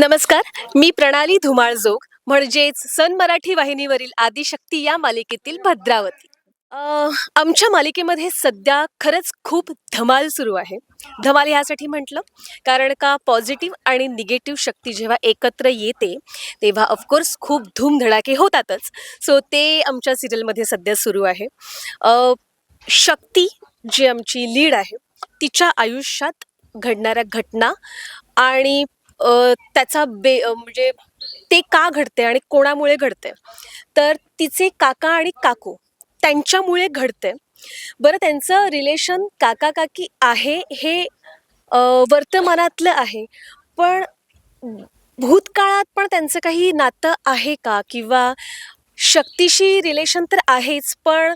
नमस्कार मी प्रणाली धुमाळजोग म्हणजेच सन मराठी वाहिनीवरील आदिशक्ती या मालिकेतील भद्रावती. आमच्या मालिकेमध्ये सध्या खरंच खूप धमाल सुरू आहे. धमाल ह्यासाठी म्हटलं कारण का पॉझिटिव्ह आणि निगेटिव्ह शक्ती जेव्हा एकत्र येते तेव्हा ऑफकोर्स खूप धूमधडाके होतातच. सो ते आमच्या सिरियलमध्ये सध्या सुरू आहे. शक्ती जी आमची लीड आहे तिच्या आयुष्यात घडणाऱ्या घटना आणि अ, त्याचा बे अ, म्हणजे ते का घडते आणि कोणामुळे घडते तर तिचे काका आणि काकू त्यांच्यामुळे घडते बरं त्यांचं रिलेशन काका काकी आहे हे अ, वर्तमानातलं आहे. पण भूतकाळात पण त्यांचं काही नातं आहे का? किंवा शक्तीशी रिलेशन तर आहेच पण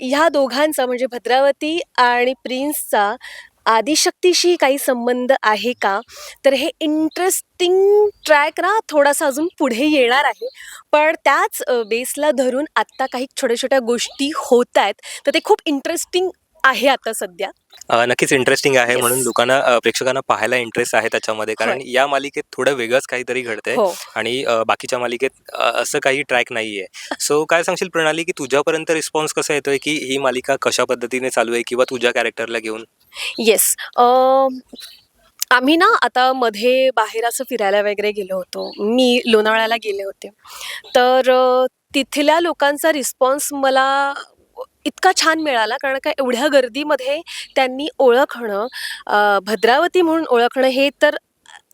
ह्या दोघांचा म्हणजे भद्रावती आणि प्रिन्सचा आदिशक्तीशी काही संबंध आहे का? तर हे इंटरेस्टिंग ट्रॅक ना थोडासा अजून पुढे येणार आहे. पण त्याच बेसला धरून आत्ता काही छोट्या छोट्या गोष्टी होत आहेत. तर ते खूप इंटरेस्टिंग आहे आता सध्या. अ, नक्कीच इंटरेस्टिंग आहे Yes. म्हणून लोकांना अ, प्रेक्षकांना पाहायला इंटरेस्ट आहे त्याच्यामध्ये. कारण होय. या मालिकेत थोडं वेगळंच काहीतरी घडतंय हो. आणि अ, बाकीच्या मालिकेत अ, असं काही ट्रॅक नाहीये. सो काय सांगशील प्रणाली की तुझ्यापर्यंत रिस्पॉन्स कसा येतोय की ही मालिका कशा पद्धतीने चालू आहे किंवा तुझ्या कॅरेक्टरला घेऊन? येस आम्ही ना आता मध्ये बाहेर असं फिरायला वगैरे गेलो होतो. मी लोणावळ्याला गेले होते. तर अ, तिथल्या लोकांचा रिस्पॉन्स मला इतका छान मिळाला कारण का एवढ्या गर्दीमध्ये त्यांनी ओळखणं भद्रावती म्हणून ओळखणं हे तर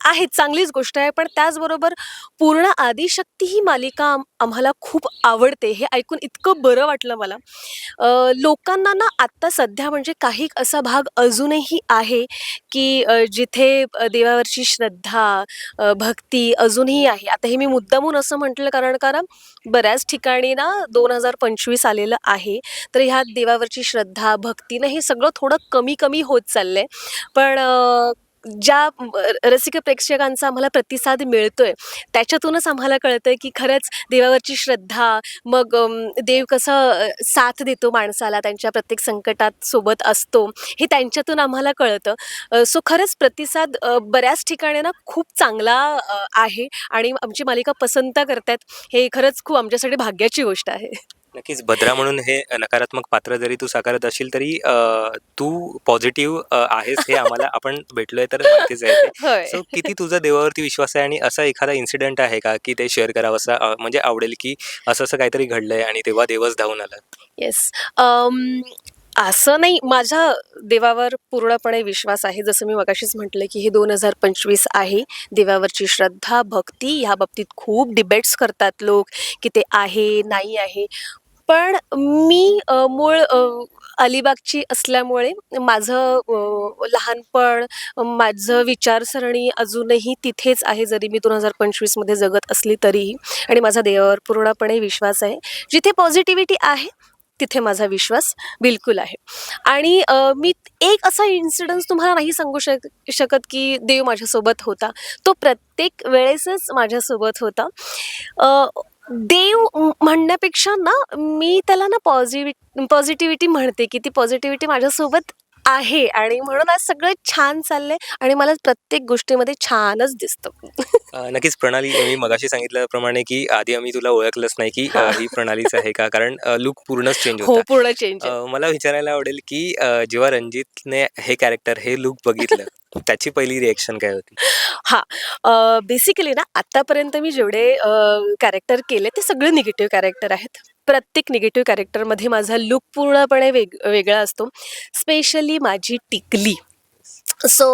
आहे चांगलीच गोष्ट आहे. पण त्याचबरोबर पूर्ण आदिशक्ती ही मालिका आम्हाला खूप आवडते हे ऐकून इतकं बरं वाटलं मला. लोकांना ना आत्ता सध्या म्हणजे काही असा भाग अजूनही आहे की जिथे देवावरची श्रद्धा भक्ती अजूनही आहे. आता हे मी मुद्दामून असं म्हटलं कारण कारण बऱ्याच ठिकाणी ना दोन हजार पंचवीस आलेलं आहे. तर ह्या देवावरची श्रद्धा भक्तीनं हे सगळं थोडं कमी कमी होत चाललं आहे पण ज्या रसिक प्रेक्षकांचा आम्हाला प्रतिसाद मिळतोय त्याच्यातूनच आम्हाला कळतंय की खरंच देवावरची श्रद्धा मग देव कसं साथ देतो माणसाला त्यांच्या प्रत्येक संकटात सोबत असतो हे त्यांच्यातून आम्हाला कळतं. सो खरंच प्रतिसाद बऱ्याच ठिकाणी ना खूप चांगला आहे आणि आमची मालिका पसंत करतायत हे खरंच खूप आमच्यासाठी भाग्याची गोष्ट आहे. नक्कीच. भद्रा म्हणून हे नकारात्मक पात्र जरी तू साकारत असशील तरी अ, तू पॉझिटिव्ह आहेस हे आम्हाला आपण भेटलोय तर माहितीच आहे होय. सो किती तुझा देवावरती विश्वास आहे आणि असा एखादा इन्सिडेंट आहे का की ते शेअर करावं असं अ, म्हणजे आवडेल की असं असं काहीतरी घडलंय आणि तेव्हा देवच धावून आला येस असं नाही. माझ्या देवावर पूर्णपणे विश्वास आहे. जसं मी मगाशीच म्हटलं की हे दोन हजार पंचवीस आहे. देवावरची श्रद्धा भक्ती ह्या बाबतीत खूप डिबेट्स करतात लोक की ते आहे नाही आहे. पण मी अ, मूळ अ, अलिबागची असल्यामुळे माझं अ, लहानपण माझं विचारसरणी अजूनही तिथेच आहे. जरी मी दोन हजार पंचवीसमध्ये जगत असली तरीही आणि माझा देवावर पूर्णपणे विश्वास आहे. जिथे पॉझिटिव्हिटी आहे तिथे माझा विश्वास बिलकुल आहे. आणि अ, मी एक असा इन्सिडन्स तुम्हाला नाही सांगू शक शकत की देव माझ्यासोबत होता. तो प्रत्येक वेळेसच माझ्यासोबत होता. अ, देव म्हणण्यापेक्षा ना मी त्याला ना पॉझिटिव्ह पॉझिटिव्हिटी म्हणते की ती पॉझिटिव्हिटी माझ्यासोबत आहे आणि म्हणून आज सगळं छान चाललंय आणि मला प्रत्येक गोष्टीमध्ये छानच दिसतं. अ, नक्कीच प्रणाली मी मगाशी सांगितल्याप्रमाणे की आधी आम्ही तुला ओळखलंच नाही की अ, ही. प्रणालीच आहे का? कारण लुक पूर्णच चेंज हो होता. पूर्ण चेंज अ, मला विचारायला आवडेल की अ, जेव्हा रणजितने हे कॅरेक्टर हे लुक बघितलं त्याची पहिली रिएक्शन काय होती? हा बेसिकली ना आतापर्यंत मी जेवढे कॅरेक्टर केले ते सगळे निगेटिव्ह कॅरेक्टर आहेत. प्रत्येक निगेटिव्ह कॅरेक्टरमध्ये माझा लुक पूर्णपणे वेग वेगळा असतो. स्पेशली माझी टिकली. सो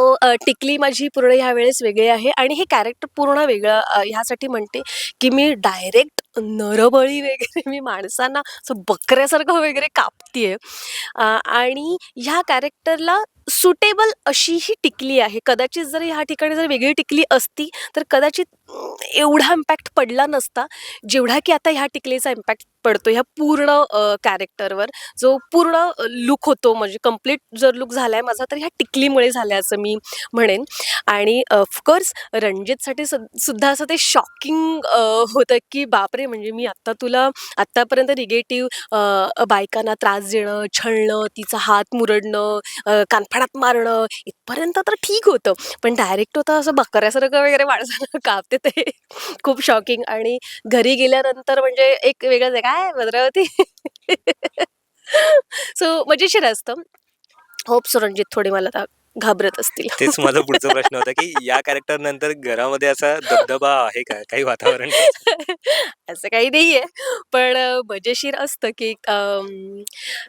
टिकली माझी पूर्ण ह्या वेळेस वेगळी आहे आणि हे कॅरेक्टर पूर्ण वेगळं ह्यासाठी म्हणते की मी डायरेक्ट नरबळी वगैरे मी माणसांना असं बकऱ्यासारखं वगैरे कापतीये. आणि ह्या कॅरेक्टरला सुटेबल अशी ही टिकली आहे. कदाचित जर ह्या ठिकाणी जर वेगळी टिकली असती तर कदाचित एवढा इम्पॅक्ट पडला नसता जेवढा की आता ह्या टिकलीचा इम्पॅक्ट पडतो ह्या पूर्ण कॅरेक्टरवर जो पूर्ण लुक होतो म्हणजे कंप्लीट जर लुक आहे माझा तर ह्या टिकलीमुळे झाल्याचं मी म्हणेन. आणि ऑफकोर्स रणजितसाठी सु- सुद्धा असं ते शॉकिंग होतं की बापरे म्हणजे मी आत्ता तुला आत्तापर्यंत निगेटिव्ह बायकांना त्रास देणं छळणं तिचा हात मुरडणं कानफड फडाफडात मारणं इथपर्यंत तर ठीक होतं. पण डायरेक्ट होतं असं बकऱ्यासारखं वगैरे माणसाला कापते ते. खूप शॉकिंग आणि घरी गेल्यानंतर म्हणजे एक वेगळंच आहे. काय भद्रावती? सो मजेशीर असतं. होप सो रणजित मला आता घाबरत असतील. तेच माझा पुढचा प्रश्न होता की या कॅरेक्टर नंतर घरामध्ये असा दबदबा आहे का? काही वातावरण असं काही नाहीये. पण अ, मजेशीर असतं की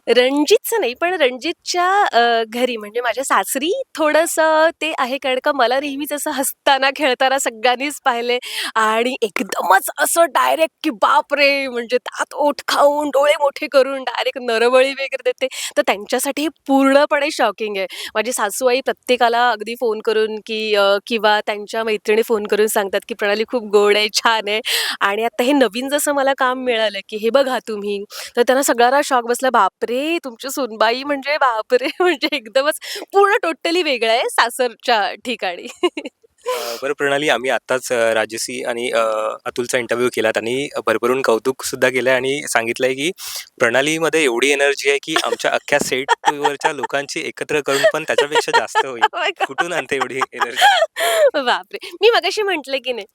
रणजितचं नाही पण रणजितच्या अ, घरी म्हणजे माझ्या सासरी थोडंसं ते आहे कारण का मला नेहमीच असं हसताना खेळताना सगळ्यांनीच पाहिले. आणि एकदमच असं डायरेक्ट की बाप रे म्हणजे दात ओठ खाऊन डोळे मोठे करून डायरेक्ट नरबळी वगैरे देते. तर त्यांच्यासाठी हे पूर्णपणे शॉकिंग आहे. माझी सासूबाई प्रत्येकाला अगदी फोन करून की किंवा त्यांच्या मैत्रिणी फोन करून सांगतात की प्रणाली खूप गोड आहे छान आहे. आणि आता हे नवीन जसं मला काम मिळालं की हे बघा तुम्ही. तर त्यांना सगळ्यांना शॉक बसला बापरे तुमची सुनबाई म्हणजे बापरे म्हणजे एकदमच पूर्ण टोटली वेगळं आहे सासरच्या ठिकाणी. अ, बरं प्रणाली आम्ही आत्ताच अ, राजश्री आणि अ, अतुलचा इंटरव्ह्यू केला. त्यांनी भरभरून कौतुक सुद्धा केलंय आणि सांगितलंय की प्रणालीमध्ये एवढी एनर्जी आहे की आमच्या अख्ख्या सेटवरच्या लोकांची एकत्र करून पण त्याच्यापेक्षा जास्त होईल. Oh my. कुठून आणते एवढी एनर्जी बापरे. मी मगाशी म्हटलं की नाही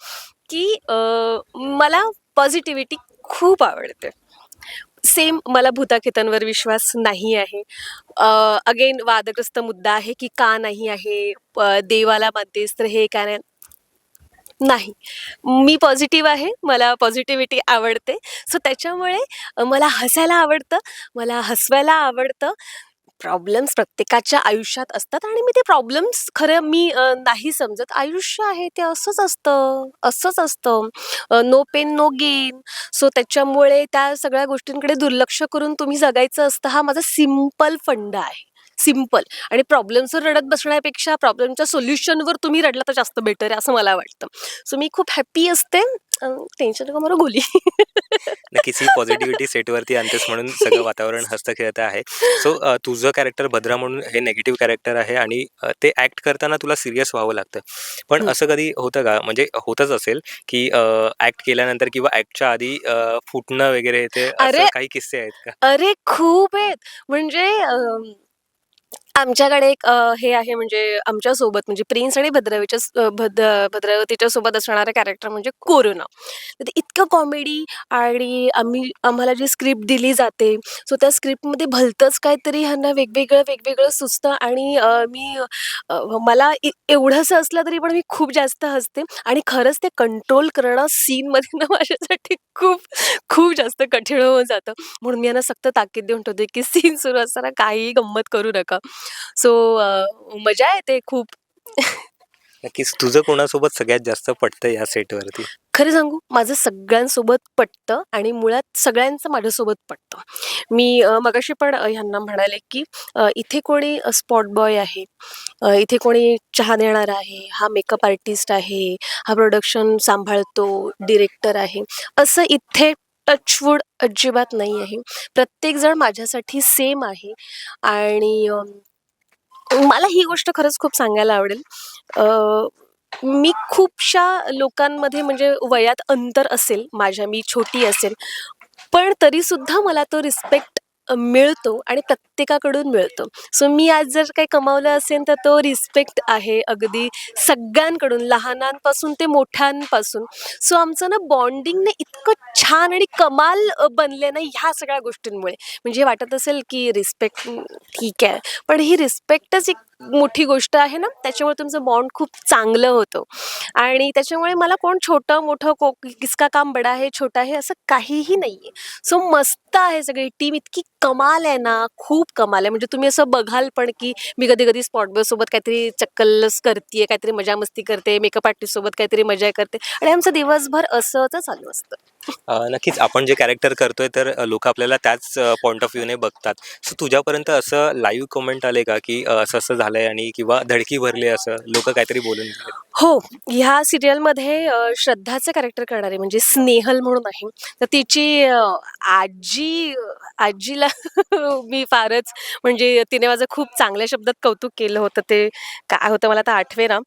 की अ, मला पॉझिटिव्हिटी खूप आवडते. सेम मला भूताखेतांवर विश्वास नाही आहे. अगेन वादग्रस्त मुद्दा आहे की का नाही आहे प- देवाला मध्यस्थ हे का नाही. नाही. मी पॉझिटिव्ह आहे मला पॉझिटिव्हिटी आवडते. सो त्याच्यामुळे मला हसायला आवडतं मला हसवायला आवडतं. प्रॉब्लेम्स प्रत्येकाच्या आयुष्यात असतात आणि मी ते प्रॉब्लेम्स खरं मी अ, नाही समजत. आयुष्य आहे ते असंच असतं असंच असतं. No pain no gain so त्याच्यामुळे त्या सगळ्या गोष्टींकडे दुर्लक्ष करून तुम्ही जगायचं असतं हा माझा सिंपल फंड आहे. सिंपल आणि प्रॉब्लेम्सवर रडत बसण्यापेक्षा प्रॉब्लेमच्या सोल्युशनवर तुम्ही रडला तर जास्त बेटर आहे असं मला वाटतं. सो मी खूप हॅप्पी असते. टेन्शन नका मला गोली. नक्कीच ही पॉझिटिव्हिटी सेटवरती आणतेस म्हणून सगळं वातावरण हस्तखेळत आहे. सो तुझं कॅरेक्टर भद्रा म्हणून हे नेगेटिव्ह कॅरेक्टर आहे आणि ते ऍक्ट करताना तुला सिरियस व्हावं लागतं. पण. असं कधी होतं का? म्हणजे होतच असेल की ऍक्ट केल्यानंतर किंवा ऍक्टच्या आधी फुटणं वगैरे ते! काही किस्से आहेत का? अरे खूप आहेत. म्हणजे आमच्याकडे एक अ, हे आहे म्हणजे आमच्यासोबत म्हणजे प्रिन्स आणि भद्रावतीच्या स- अ, भद भद्रावतीच्या सोबत असणारा कॅरेक्टर म्हणजे कोरोना. तर ते इतकं कॉमेडी आणि आम्ही आम्हाला जी स्क्रिप्ट दिली जाते सो त्या स्क्रिप्टमध्ये भलतंच काहीतरी ह्यांना वेगवेगळं वेगवेगळं सुचतं आणि अ, मी अ, मला ए- एवढंसं असलं तरी पण मी खूप जास्त हसते आणि खरंच ते कंट्रोल करणं सीनमध्ये ना माझ्यासाठी खूप खूप जास्त कठीण होऊन जातं. म्हणून मी यांना सक्त ताकीद देऊन ठेवते की सीन सुरू असताना काहीही गंमत करू नका. सो मजा येते खूप. नक्कीच. तुझं कोणासोबत सगळ्यात जास्त पटतं या सेटवरती? खरं सांगू माझं सगळ्यांसोबत पटतं आणि मुळात सगळ्यांचं माझ्यासोबत पटतं. मी अ, मगाशी पण अ, ह्यांना म्हणाले की अ, इथे कोणी स्पॉट बॉय आहे. अ, इथे कोणी चहा देणार आहे हा मेकअप आर्टिस्ट आहे हा प्रोडक्शन सांभाळतो डिरेक्टर आहे. असं इथे टचवूड अजिबात नाही आहे प्रत्येकजण माझ्यासाठी सेम आहे. आणि अम, मला ही गोष्ट खरंच खूप सांगायला आवडेल. मी खूपशा लोकांमध्ये म्हणजे वयात अंतर असेल माझ्या मी छोटी असेल पण तरीसुद्धा मला तो रिस्पेक्ट मिळतो आणि प्रत्येकाकडून मिळतो. सो मी आज जर काही कमावलं असेल तर तो रिस्पेक्ट आहे अगदी सगळ्यांकडून लहानांपासून ते मोठ्यांपासून. सो आमचं ना बॉन्डिंगने इतकं छान आणि कमाल बनले ना ह्या सगळ्या गोष्टींमुळे. म्हणजे वाटत असेल की रिस्पेक्ट ठीक आहे. पण ही रिस्पेक्टच एक मोठी गोष्ट आहे ना त्याच्यामुळे तुमचं बॉन्ड खूप चांगलं होतं. आणि त्याच्यामुळे मला कोण छोटं मोठं को किसका काम बडा आहे छोटा आहे असं काहीही नाही आहे सो मस्त आहे सगळी टीम इतकी कमाल आहे ना खूप कमाल आहे. म्हणजे तुम्ही असं बघाल पण की मी कधी कधी स्पॉट सोबत काहीतरी चक्कलच करते काहीतरी मजा मस्ती करते मेकअप आर्टिस्ट सोबत काहीतरी मजा करते. आणि आमचं दिवसभर असंच चालू असतं. अ, नक्कीच. आपण जे कॅरेक्टर करतोय तर लोक आपल्याला त्याच पॉईंट ऑफ व्ह्यूने बघतात. सो तुझ्यापर्यंत असं लाईव्ह कमेंट आले का? की अ, असं असं झालंय आणि किंवा धडकी भरली असं? लोक काहीतरी बोलून हो. ह्या सिरियलमध्ये अ, श्रद्धाचं कॅरेक्टर करणारे म्हणजे स्नेहल म्हणून आहे. तर तिची अ, आजी आजीला मी फारच म्हणजे तिने माझं खूप चांगल्या शब्दात कौतुक केलं होतं ते. काय होतं मला आता आठवे ना.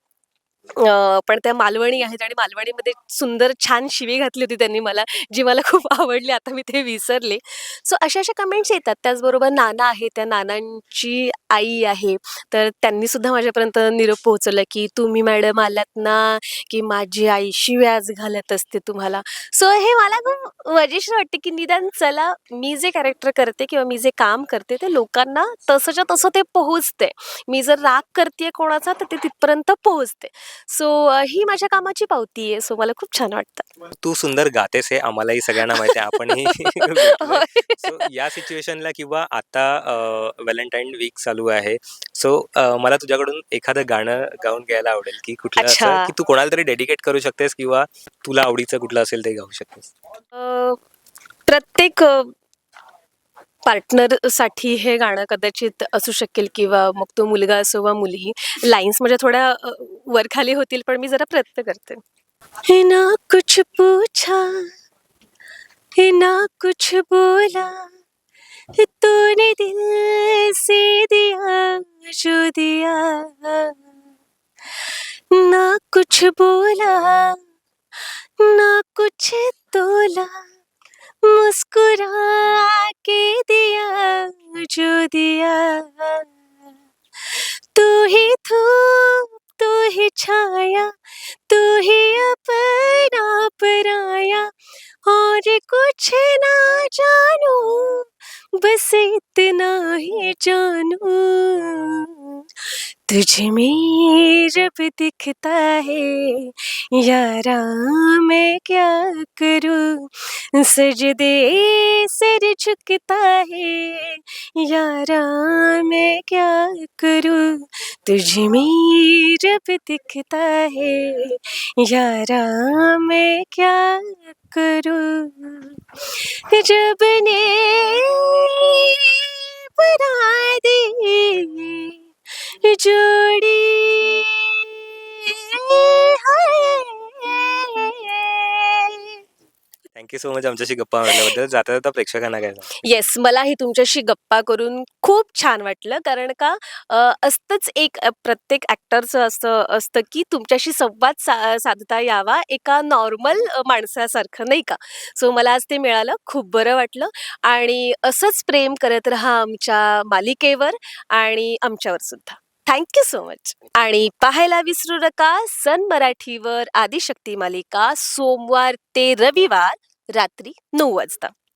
पण त्या मालवणी आहेत आणि मालवणीमध्ये सुंदर छान शिवी घातली होती त्यांनी मला, जी मला खूप आवडली. आता मी ते विसरले. सो अशा-अशा कमेंट्स येतात. त्याचबरोबर नाना आहे, त्या नानांची आई आहे, तर त्यांनी सुद्धा माझ्यापर्यंत निरोप पोहोचवला, की "तुम्ही मॅडम आलात ना, की माझी आई शिव्याज घालत असते तुम्हाला." सो हे मला खूप मजेशीर वाटते, की निदान चला मी जे कॅरेक्टर करते किंवा मी जे काम करते ते लोकांना तसंच्या तसं ते पोहोचते. मी जर राग करते कोणाचा तर ते तिथपर्यंत पोहोचते. सो अ, ही माझ्या कामाची पावती आहे. सो मला खूप छान वाटतं. तू सुंदर गातेस हे आम्हालाही सगळ्यांना माहिती आहे. आपणही भेटलोय. होय. सो या सिच्युएशनला किंवा आता अ, व्हॅलेंटाईन वीक चालू आहे. सो अ, मला तुझ्याकडून एखादं गाणं गाऊन घ्यायला आवडेल, की कुठलं असं अच्छा. की तू कोणाला तरी डेडिकेट करू शकतेस किंवा तुला आवडीचं कुठलं असेल ते गाऊ शकतेस? अ, प्रत्येक अ, पार्टनरसाठी हे गाणं कदाचित असू शकेल किंवा मग तो मुलगा असो वा मुलगी. लाईन्स माझ्या म्हणजे थोड्या अ, होतील, पण मी जरा प्रयत्न करते. है ना कुछ पूछा, है ना कुछ बोला, तूने दिल से दिया जो दिया. ना कुछ बोला, तुझ में दिखता है यारा मैं क्या करूँ. सजदे सर झुकता है यारा मैं क्या करूँ. तुझ में दिखता है यारा मैं क्या करूँ. जब ने सो मच म्हणजे आमच्याशी गप्पा मारल्याबद्दल. जाता-जाता प्रेक्षकांना काय येस, मलाही तुमच्याशी गप्पा करून खूप छान वाटलं. कारण का अ, असतंच एक अ, प्रत्येक ऍक्टरचं असं असतं, की तुमच्याशी संवाद सा साधता यावा एका नॉर्मल माणसासारखं, नाही का? सो मला आज ते मिळालं. खूप बरं वाटलं आणि असंच प्रेम करत राहा आमच्या मालिकेवर आणि आमच्यावर सुद्धा. Thank you so much. आणि पाहायला विसरू नका सन मराठीवर आदिशक्ती मालिका सोमवार ते रविवार रात्री नऊ वाजता.